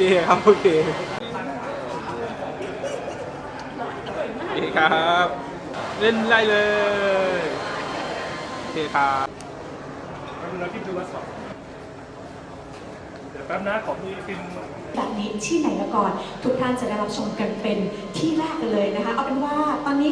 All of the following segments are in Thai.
เคครับโอเคโอเคครับ เล่นได้เลยโอเคครับเราคิดดูว่าสองเดี๋ยวแป๊บนะขอมีพิมพ์แบบนี้ที่ไหนละก่อน ทุกท่านจะได้รับชมกันเป็นที่แรกกันเลยนะคะ เอาเป็นว่าตอนนี้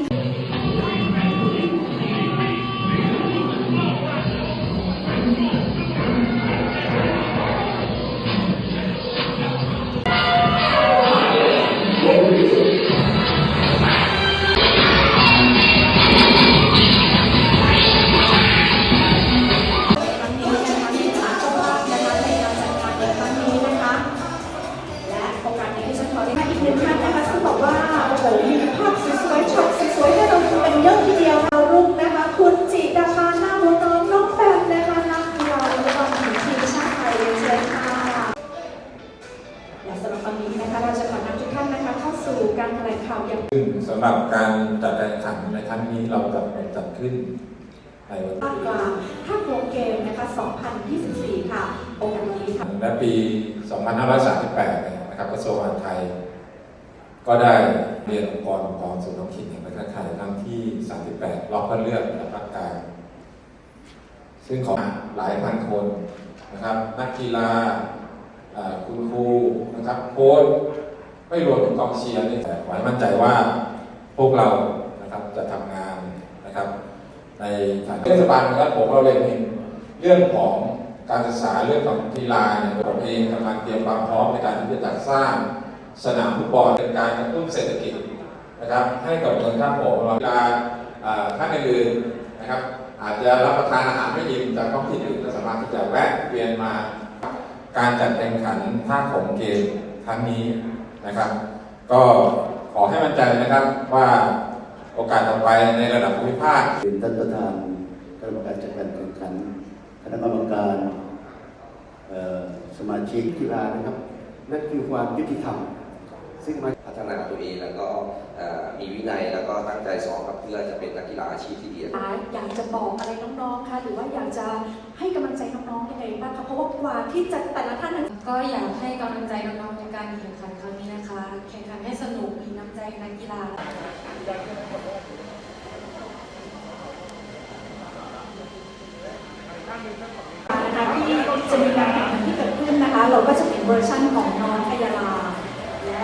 สนี้ที่ฉันขอได้อีกหนึ่งท่านนะคะซึ่งบอกว่าโอ้โหมีภาพสวยๆช็อตสวยๆให้เราดูกันเยอะทีเดียวเรารุ่งนะคะ คุณจิดาภาหน้าบัวน้องน้องแปมนะคะนักกีฬาวอลเลย์บอลหญิงทีมชาติไทยเรียนเชิญค่ะและสำหรับวันนี้นะคะเราจะขอนำทุกท่านนะคะเข้าสู่การแถลงข่าวอย่างซึ่งสำหรับการจัดการแข่งขันในครั้งนี้เราจะจัดขึ้นในวันภาคกลางภาคโปรเกมนะคะ 2024 ค่ะโอกาสนี้ค่ะและปี 2538เนะครับกระทรวงมหาดไทย ก็ได้เรียนองค์กรองค์กรส่วนท้องถิ่นแห่งประเทศไทยครั้งที่ 38 รอบคัดเลือกและภาคกลางซึ่งของหลายพันคนนะครับ นักกีฬาคุณครูนะครับโค้ชไม่รวมถึงกองเชียร์นี่แต่ขอให้มั่นใจว่าพวกเรานะครับจะทำงานนะครับ ในฐานเทศบาลนะครับผมเราเรียเห็นเรื่องของ การศึกษาเรื่องของกีฬาเนี่ยผมเองกำลังเตรียมความพร้อมในการที่จะจัดสร้างสนามฟุตบอลเป็นการกระตุ้นเศรษฐกิจนะครับ ให้กับเมืองท่าโขงเราเวลาเอ่อท่านอื่นนะครับ อาจจะรับประทานอาหารไม่อิ่มจากท้องถิ่นอื่นก็สามารถที่จะแวะเวียนมา การจัดแข่งขันท่าโขงเกมครั้งนี้นะครับ ก็ขอให้มั่นใจนะครับว่าโอกาสต่อไปในระดับภูมิภาคเป็นท่านประธานคณะกรรมการจัดการ ณะกรรมการเอ่อสมาชิกกีฬานะครับ นั่นคือความยุติธรรม ซึ่งมันพัฒนาตัวเองแล้วก็เอ่อมีวินัยแล้วก็ตั้งใจซ้อมครับเพื่อจะเป็นนักกีฬาอาชีพที่ดีอยากจะบอกอะไรน้องๆคะหรือว่าอยากจะให้กำลังใจน้องๆยังไงบ้างคะเพราะว่ากว่าที่จะแต่ละท่านนั้นก็อยากให้กำลังใจน้องๆในการแข่งขันครั้งนี้นะคะ แข่งขันให้สนุกมีน้ำใจนักกีฬา นะคะที่จะมีการแข่งขันที่เกิดขึ้นนะคะ เราก็จะเห็นเวอร์ชั่นของน้องพยาลาและ